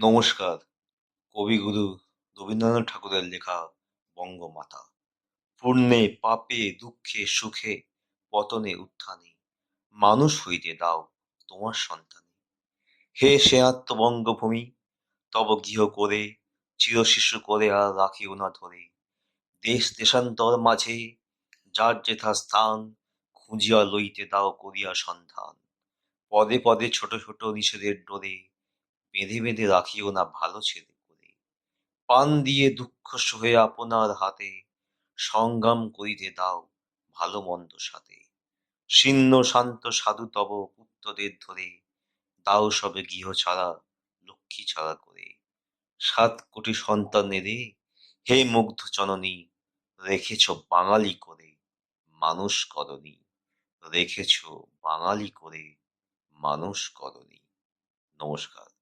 নমস্কার কবিগুরু রবীন্দ্রনাথ ঠাকুরের লেখা বঙ্গমাতা। পুণ্যে, পাপে, দুঃখে, সুখে, পতনে উত্থানে, মানুষ হইতে দাও তোমার সন্তানে। হে সেয়াত্ম বঙ্গভূমি তব গৃহ করে চিরশিশু করে আর রাখিও না ধরে। দেশ দেশান্তর মাঝে, যার যেথা স্থান, খুঁজিয়া লইতে দাও করিয়া সন্ধান। পদে পদে ছোট ছোট নিষেধের ডোরে বেঁধে বেঁধে রাখিও না ভালো ছেলে করে। পান দিয়ে দুঃখ সহে আপনার হাতে, সংগ্রাম করিতে দাও ভালো মন্দ সাথে। শীর্ণ শান্ত সাধু তব পুত্রদের ধরে, দাও সবে গৃহ ছাড়া, লক্ষ্মী ছাড়া করে। সাত কোটি সন্তানেরে হে মুগ্ধ জননী, রেখেছ বাঙালি করে মানুষ করনি রেখেছ বাঙালি করে মানুষ করনি নমস্কার।